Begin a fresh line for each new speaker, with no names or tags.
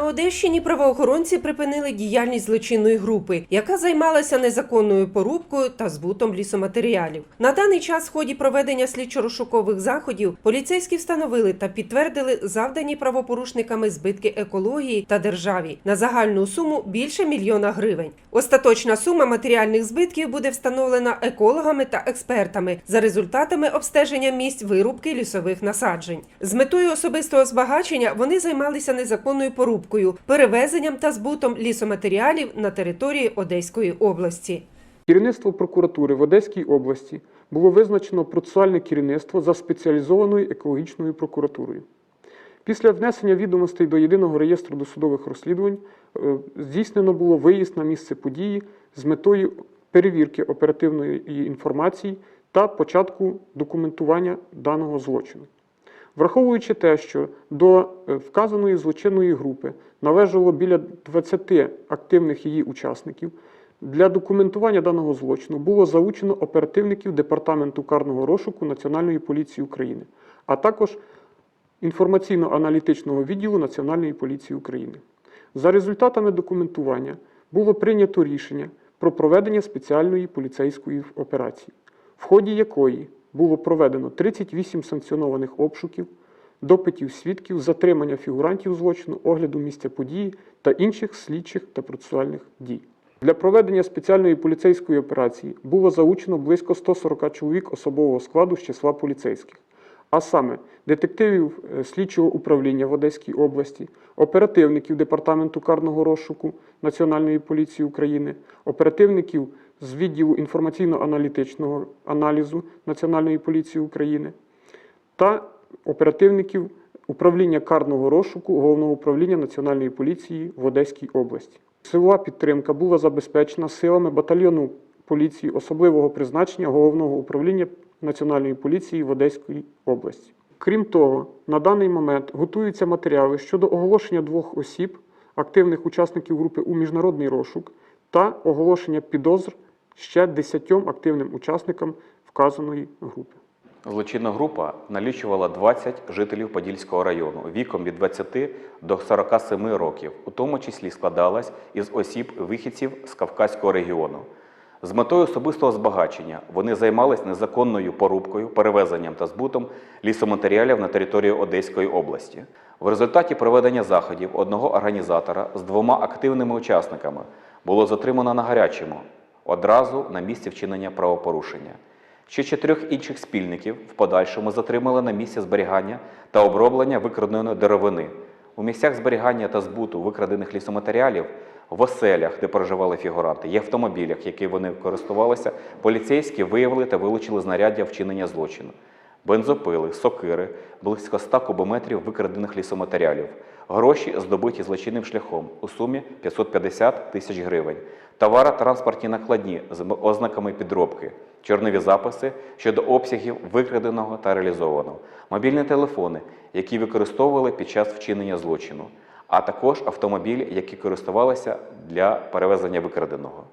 На Одещині правоохоронці припинили діяльність злочинної групи, яка займалася незаконною порубкою та збутом лісоматеріалів. На даний час в ході проведення слідчо-розшукових заходів поліцейські встановили та підтвердили завдані правопорушниками збитки екології та державі на загальну суму більше мільйона гривень. Остаточна сума матеріальних збитків буде встановлена екологами та експертами за результатами обстеження місць вирубки лісових насаджень. З метою особистого збагачення вони займалися незаконною порубкою, перевезенням та збутом лісоматеріалів на території Одеської області.
Керівництво прокуратури в Одеській області було визначено процесуальне керівництво за спеціалізованою екологічною прокуратурою. Після внесення відомостей до єдиного реєстру досудових розслідувань е, здійснено було виїзд на місце події з метою перевірки оперативної інформації та початку документування даного злочину. Враховуючи те, що до е, вказаної злочинної групи належало біля 20 активних її учасників, для документування даного злочину було залучено оперативників Департаменту карного розшуку Національної поліції України, а також інформаційно-аналітичного відділу Національної поліції України. За результатами документування було прийнято рішення про проведення спеціальної поліцейської операції, в ході якої було проведено 38 санкціонованих обшуків, допитів свідків, затримання фігурантів злочину, огляду місця події та інших слідчих та процесуальних дій. Для проведення спеціальної поліцейської операції було залучено близько 140 чоловік особового складу з числа поліцейських, а саме детективів е, слідчого управління в Одеській області, оперативників Департаменту карного розшуку Національної поліції України, оперативників з відділу інформаційно-аналітичного аналізу Національної поліції України та оперативників управління карного розшуку Головного управління Національної поліції в Одеській області. Силова підтримка була забезпечена силами батальйону поліції особливого призначення Головного управління Національної поліції в Одеській області. Крім того, на даний момент готуються матеріали щодо оголошення двох осіб, активних учасників групи у міжнародний розшук та оголошення підозр ще 10 активним учасникам вказаної групи.
Злочинна група налічувала 20 жителів Подільського району віком від 20 до 47 років, у тому числі складалась із осіб вихідців з Кавказького регіону. З метою особистого збагачення вони займались незаконною порубкою, перевезенням та збутом лісоматеріалів на території Одеської області. В результаті проведення заходів одного організатора з двома активними учасниками було затримано на гарячому одразу на місці вчинення правопорушення. Ще чотирьох інших спільників в подальшому затримали на місці зберігання та оброблення викраденої деревини. У місцях зберігання та збуту викрадених лісоматеріалів, в оселях, де проживали фігуранти, і автомобілях, які вони користувалися, поліцейські виявили та вилучили знаряддя вчинення злочину. Бензопили, сокири, близько 100 кубометрів викрадених лісоматеріалів, гроші здобуті злочинним шляхом у сумі 550 тисяч гривень, товаро-транспортні накладні з ознаками підробки, чорнові записи щодо обсягів викраденого та реалізованого, мобільні телефони, які використовували під час вчинення злочину, а також автомобілі, які користувалися для перевезення викраденого.